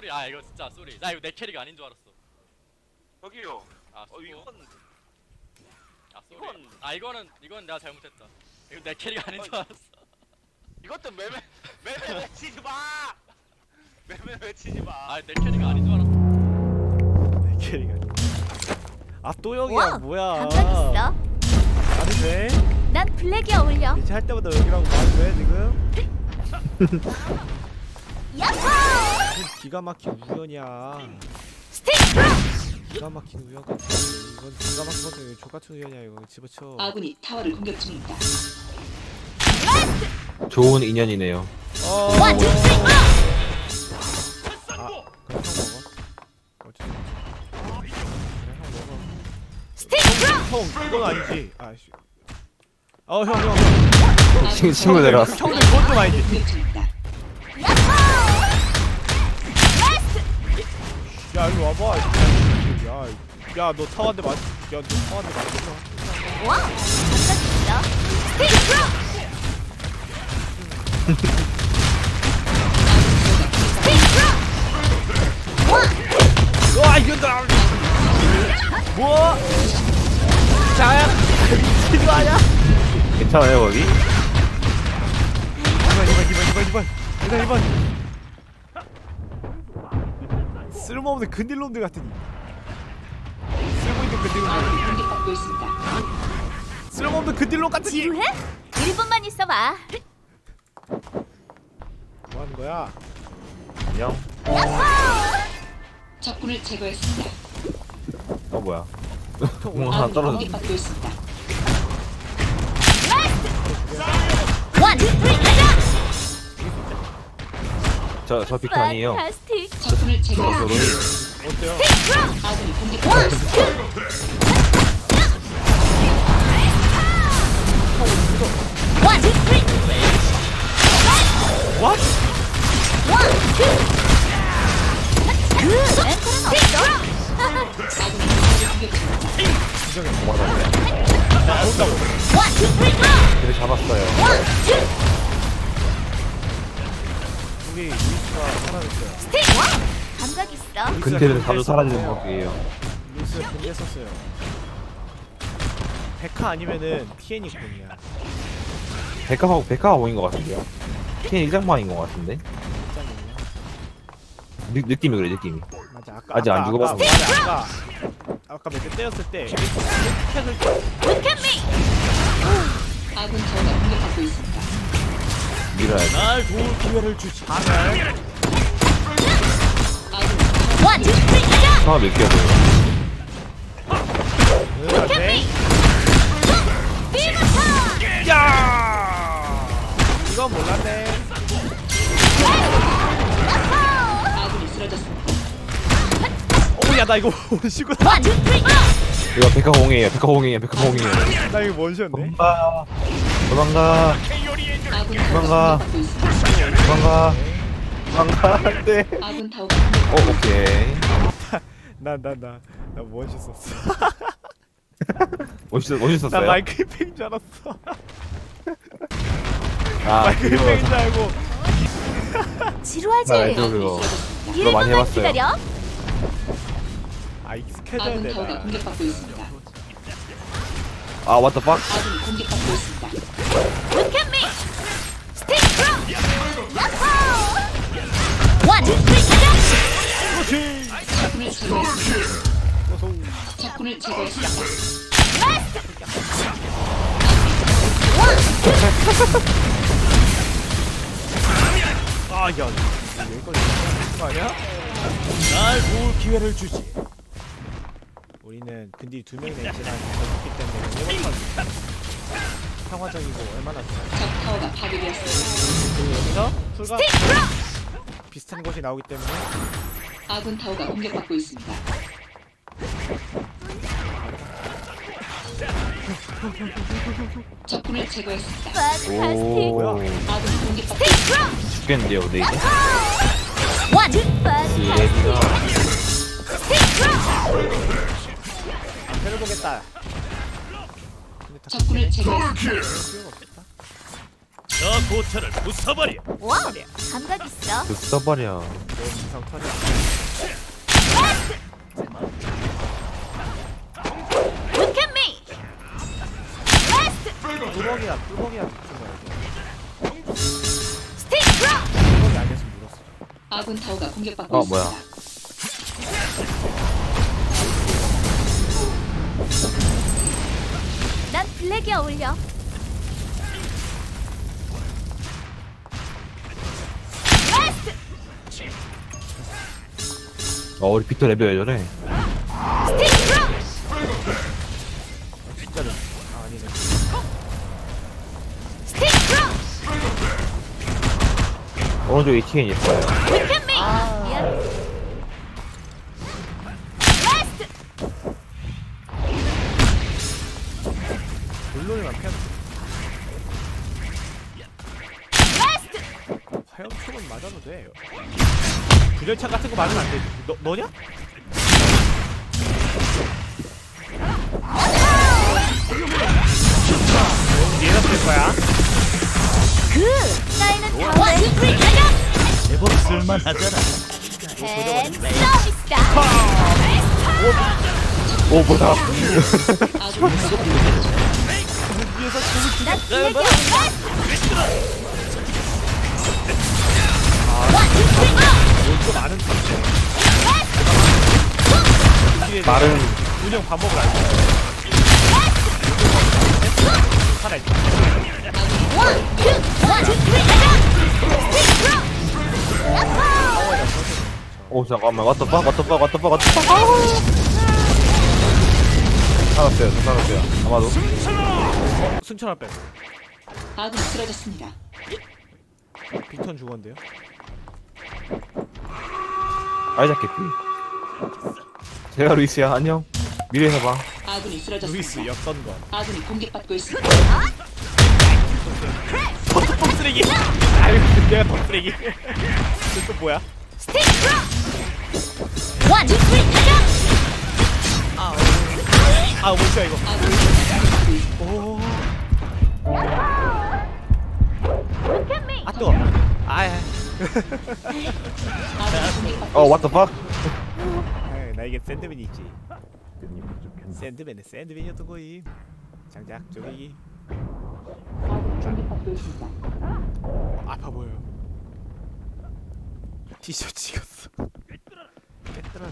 쏘리 아 이거 진짜 쏘리 나 이거 내 캐릭 아닌 줄 알았어 저기요. 아 어 쏘고 이건 아 쏘리 이건- 아 이거는 이건 내가 잘못했다 이거 내 캐릭 아닌 줄 알았어 이것도 매매 매매 외치지 마. 매매 외치지 마. 아내 캐릭 아닌 줄 알았어 내 캐릭 아니야 아또 여기야 와, 뭐야 있어. 말이 돼? 난 블랙이 어울려. 이제 할 때마다 여기라고 말이 돼 지금? 무슨 기가 막힌 우연이야 스틱 기가 막힌 우연 같아 이건 기가 막힌 것도 이거 족같은 우연이야 이거 집어쳐 아군이 타워를 공격 중입니다. 좋은 인연이네요. 어! 아 그럼 형 먹어 없지 그래 형 먹어 스틱 형 그건 아니지 아 씨 어 형 형 형. 친- 친구 내려왔어. 형들 그건 좀 아니지 공격 중입니다. 야 이리 와봐. 야야너 타워한테 맞 야너 타워한테 맞겠어 와, 감각 있어. 스틱 와! 이겼다. 뭐? 자야. 미친 거 아니야? 괜찮아요 거기? 2번 2번 2번 2번 2번. 2번 쓸모없는 근딜놈들 같으니 쓸모있는 근딜놈들. 쓸모없는 근딜놈 같으니 지루해? 1분만 있어봐. 뭐하는 거야 안녕. 야호! 적군을 제거했습니다. 어 뭐야? 공 하나 아군이 떨어졌. 공격받고 있습니다. 원, 투, 쓰리, 가자! 저저 비트 아니에요. 판타스틱. 적군을 저. 로이. 어때요? 아군이 공격받고 있습니다. 원, 투, 쓰리. 왓? 원, 투. 그 멘탈은 없어. 아군이 공격 중입니다. 맞았네. 원, 투, 쓰리, 고! 그래 잡았어요. 원, 투, 우리 루이스가 사라졌어요 스틱. 와, 감각 있어. 근데는 자주 사라지는 법이에요. 루이스가 썼어요 백화 아니면은 TN이 군이야 백화하고 백화가 모인 것 같은데요. 캔 일장만인 것 같은데. 짱이냐 느, 느낌이 그래 느낌이. 맞아 아까 아직 안 죽어봤어. 아까, 아까 아까 몇대 때렸을 때 캔을 Look at me. 아군 타워가 공격받고 있습니다. 밀어야지. 날 도울 기회를 주지 않을 아군이 One, two, three, 가자! 상황 몇 개야 돼요? Look at me. 비부터. 야 이건 몰랐네 야호! 아군이 쓰러졌습니다. 어야 나 이거 원시구 go! 이거 백화공이에요. 백화공이에요. 백화공이에요. 나 이거 원시였네 도망가. 도망가. 아군 도망가. 도망가. 도망가. 안돼. 아군 타워가 공격 어 오케이. 나 나 나나 썼어 멋있 나 멋있었어요. 마이크 팽인 줄 알았어 아 마이크 그거 팽인 줄 알고 지루하지? 나 알죠 그거. 그거 많이 1분만 해봤어요. 기다려. 아 익숙해져야 아군 돼 타워가 나. 공격받고 있습니다. 아 what the fuck? 아군이 공격받고 있습니다. 그렇지 적군을 제거했습니다. 아 야 여기까지 거 아니야? 날 도울 기회를 주지 우리는 근데 두 명이나 있지만 있기 때문에 턴 평화적이고 얼마나 좋아 적 타워가. 그리고 여기서 throw. 비슷한 것이 나오기 때문에 아군 타워가 공격받고 있습니다. 적군을 제거했습니다. 오 아군이 공격받고. 죽겠는데요 근데 이제. Throw. 앞에를 보겠다 근데 다 적군을 제거했습니다. 필요가 저 고철을 부숴버려. 와우 감각 있어 그 써버려. 너 무상 터져 Look at me 뚜벅이야 뚜벅이야 Stick drop 뚜벅이 아니었으면 물었어 아군 타워가 공격받고 어, 있습니다. 뭐야. 난 블랙이 어울려 어, 우리 비터 레벨 왜 저래? 진짜로 아 아니네 오른쪽 ATN 예뻐요. Look at me 미안 Rest 물론이만 Rest 화염총은 맞아도 돼 구절창 같은 거 맞으면 안 되지 너, 너냐? 얘가 쓸 거야 그 나이는 다음에 제법 쓸만하잖아. 앤 서비스다 오, 뭐다. 좀 아는 데 말은 운영 방법을 알고 오 잠깐만 the fuck what the fuck what the fuck 살았어요 저 살았어요 아마도 승천할 빼고 아군이 쓰러졌습니다. 빅턴 죽었는데요 아이작 개피 제가 루이스야 안녕. 미래에서 봐. 아군이 루이스 쓰러졌습니다. 아군이 공격받고 있습니다. 톱 쓰레기. 아유 내가 톱 쓰레기. 또 뭐야? drop One, two, three, 가자 아 뭐야 이거. 아군이 공격받고 있습니다. 오. Look at me 아 뜨거 아야 어 what the fuck? 나에게 샌드맨이 있지 샌드맨은 샌드맨이었던 거임 장작 저기. 있습니다. 아파 보여 티셔츠 익었어. 깨뜨려라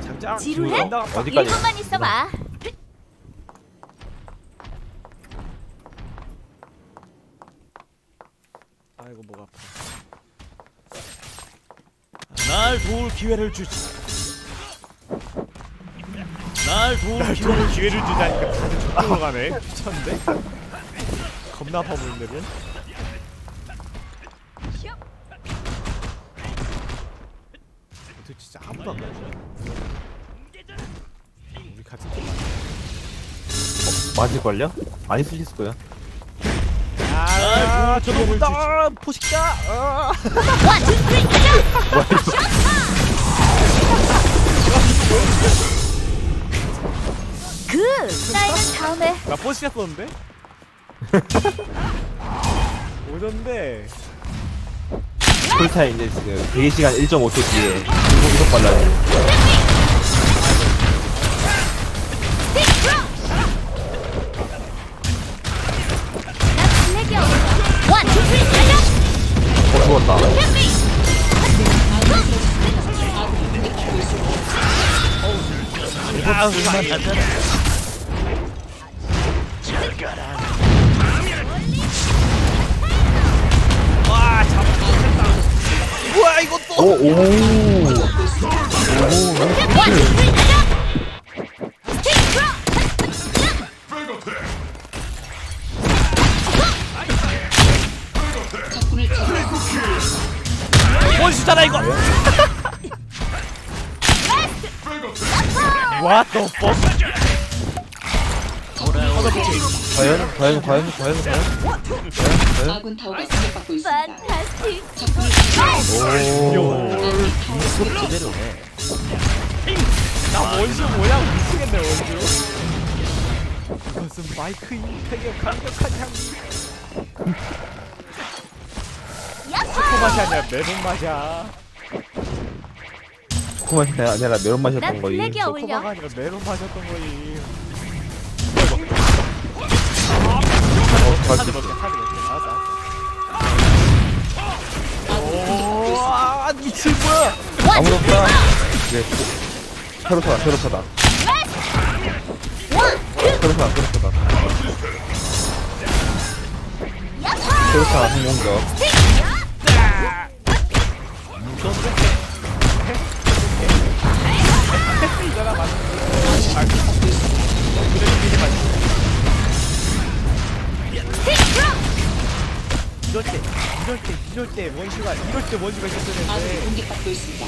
장작 지루해? 어디까지? 1분만 있어봐 아이고 목 아파 날 도울 기회를 주지. 날 도울 날 기회를 좋은 기회를 주자니까 다들 죽으러 가네 미쳤는데 겁나 아파 보이는데 쟤? 어떻게 진짜 아무도 안 가지 우리 같은 팀 맞을걸요? 수 있을 거야 아, 온다 포식자 아. One, two, three, 가자 그 나이는 다음에 나 포식자 썼는데? 오졌는데 쿨타임 이제 지금 대기시간 1.5초 뒤에 이속 발라요 죽었다 Look at me 아, 쓸만하잖아. 와 잡았다 뭐야 이것도 오오 One, What the fuck 과연 과연 과연 과연 과연 아군 타워가 공격받고 있습니다. 적군을 오 아군이 타워가 제대로 해. 나 원수 뭐야 미치겠네 원수 이것은 마이크 임팩의 강력한 향기. 초코 맛이 아니라 메론 맛이야. 초코맛이 아니라 메론 맛이었던 난 거임. 블랙이 어울려. 초코가 아니라 메론 맛이었던 거임. 어, 가지. 먹게 카드 먹게. 알았어 알았어. 있습니다. 아 미친 뭐야? 아무도 없다. 네. 페로타다, 페로타다. 페로타다, 페로타다. 페로타 성공적. 이잖아 이럴 때, 이럴 때, 이럴 때 원슈가, 이럴 때 원슈가 있었어야 아군이 되는데. 공격받고 있습니다.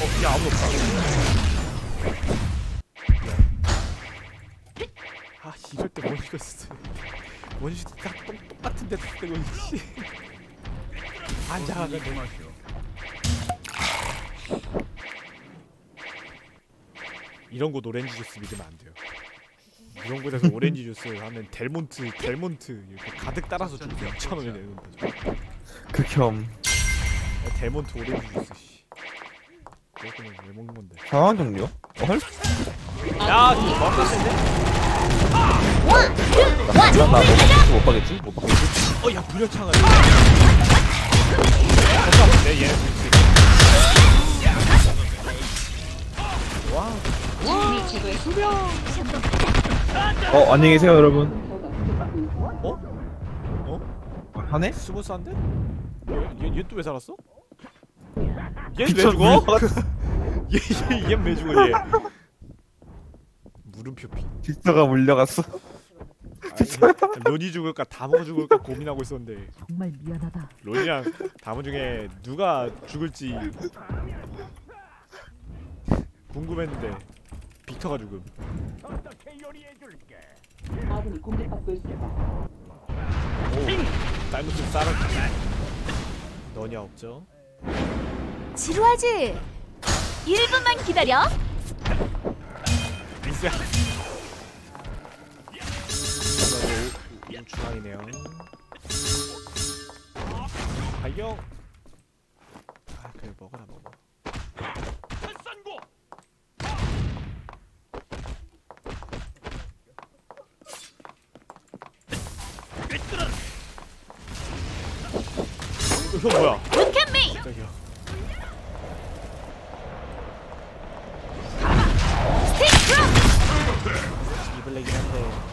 어, 야 아무도 없어. 아, 이럴 때 원슈가 있었어야 돼. 원슈 딱 똑, 똑같은데 딱 뜨고 씨. 앉아가 이런 곳 오렌지 주스 믿으면 안 돼요. 이런 곳에서 오렌지 주스 하면 델몬트, 델몬트 이렇게 가득 따라서 좀 2천 원이 내는 거죠. 극혐. 어, 델몬트 오렌지 주스 씨. 그거는 왜 먹는 건데? 상황 종료? 어, 헐? 야, 지금 먹었는데? 나, 나, 나, 뭐, 못 받겠지? 어, 야, 불려창을. 잠깐만, 얘. 와, 제거했습니다. 어, 안녕히 계세요, 여러분. 어? 어? 하네? 스무스한데? 얘, 얘또왜 살았어? 얘왜 미쳐, 죽어? 얘, 얘, 얘왜 죽어, 얘? 물음표 피. 빅터가 물려갔어. 아니, 론이 죽을까 다모 죽을까 고민하고 있었는데 정말 미안하다. 론이랑 다모 중에 누가 죽을지 궁금했는데 빅터가 죽음. 아군이 공격받고 있습니다. 오, 다이노스 쌀은 너냐 없죠? 지루하지? 1분만 기다려. 미스야. 중앙이네요. 발경. 아 그래 먹어라 먹어. 어, 형 뭐야? Look at me. 저기요. Stick through. 이블랙이긴 한데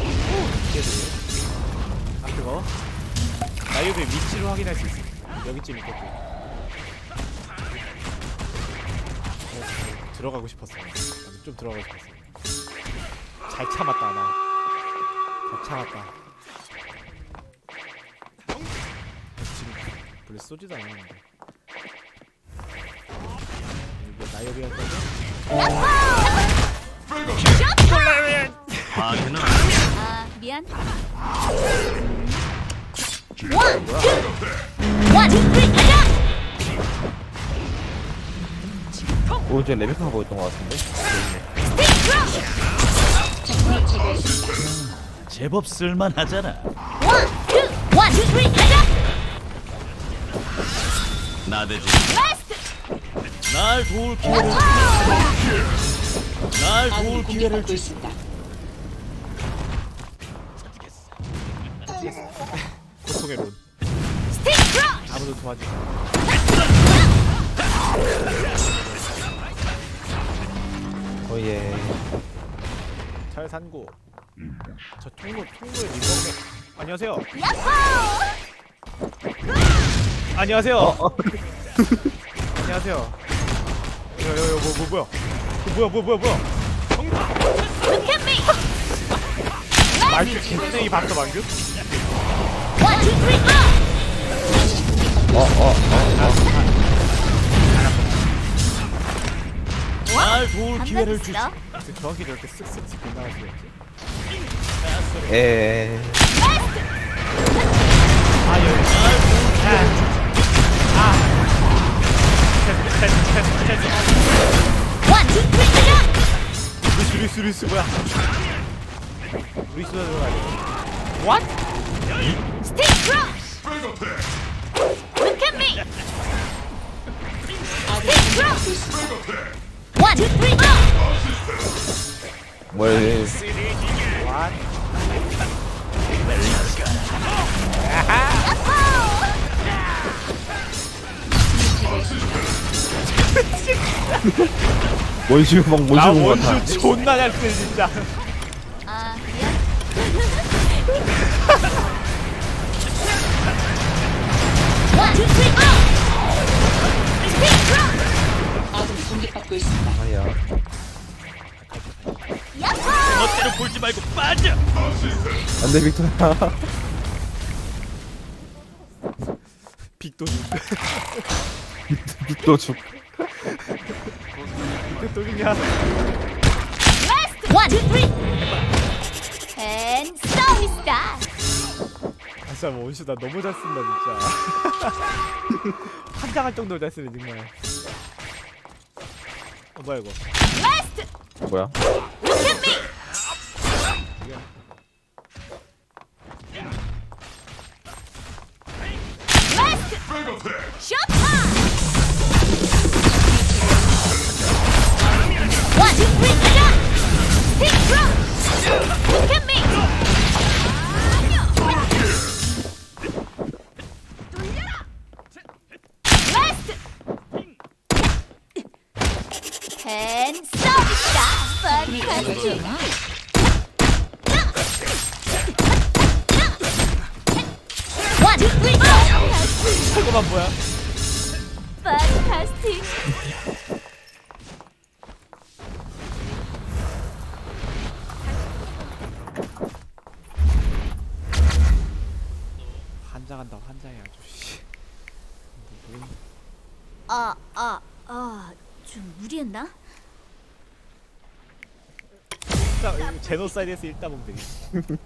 이게도 아 그거 나이오의 위치를 확인할 수 있어 여기쯤 있겠고. 어, 들어가고 싶었어 좀 들어가고 싶었어 잘 참았다 나잘 참았다. 아, 지금 별로 쏘지도 않았는데. 이게 나이오비 할 거죠? 아 미안. 가자. 오른쪽에 레베카가 보였던 것 같은데? 제법 쓸만하잖아. 가자. 나대지. 날 도울 기회를 날 도울 아군이 기회를 공격받고 주. 있습니다. 고통의 론. 아무도 도와주지 않아. 어예. 잘 산고 저 통로 통로에 리버네 안녕하세요 야호. 안녕하세요 어, 안녕하세요 여여여 뭐, 뭐 뭐야 그 뭐야 뭐야 뭐야 뭐야 me. 말규 개쓰레기 봤어 말규? 어, 어, 어, 도울 기회를. 그 쓱쓱쓱 어. 에. 아 여기 아. 아. 뭐야? 루이스 들어가야 돼. What? Stick crush. Look at me. Stick crush. One, two, three, go. 뭘 원슈 막나 원슈 본것 같아. 원슈 존나 잘 쓰네 진짜. 공격받고 있습니다. 아니야. 야호. 멋대로 굴지 말고 빠져. 안돼 빅토야. 빅도 죽. 빅도 죽. 빅도 죽냐? Last. One, two, three. And so we start. 아 진짜 원슈 나 너무 잘 쓴다 진짜. 환장할 정도로 잘 쓰네 정말. 어 뭐야 이거? Last. 뭐야? One, two, three, crush. Look at me. 저거만 뭐야? 환장한다 환장해 아주. 씨. 뭐, 아, 아, 아, 좀 무리했나? 제노사이드에서 보면 되겠지.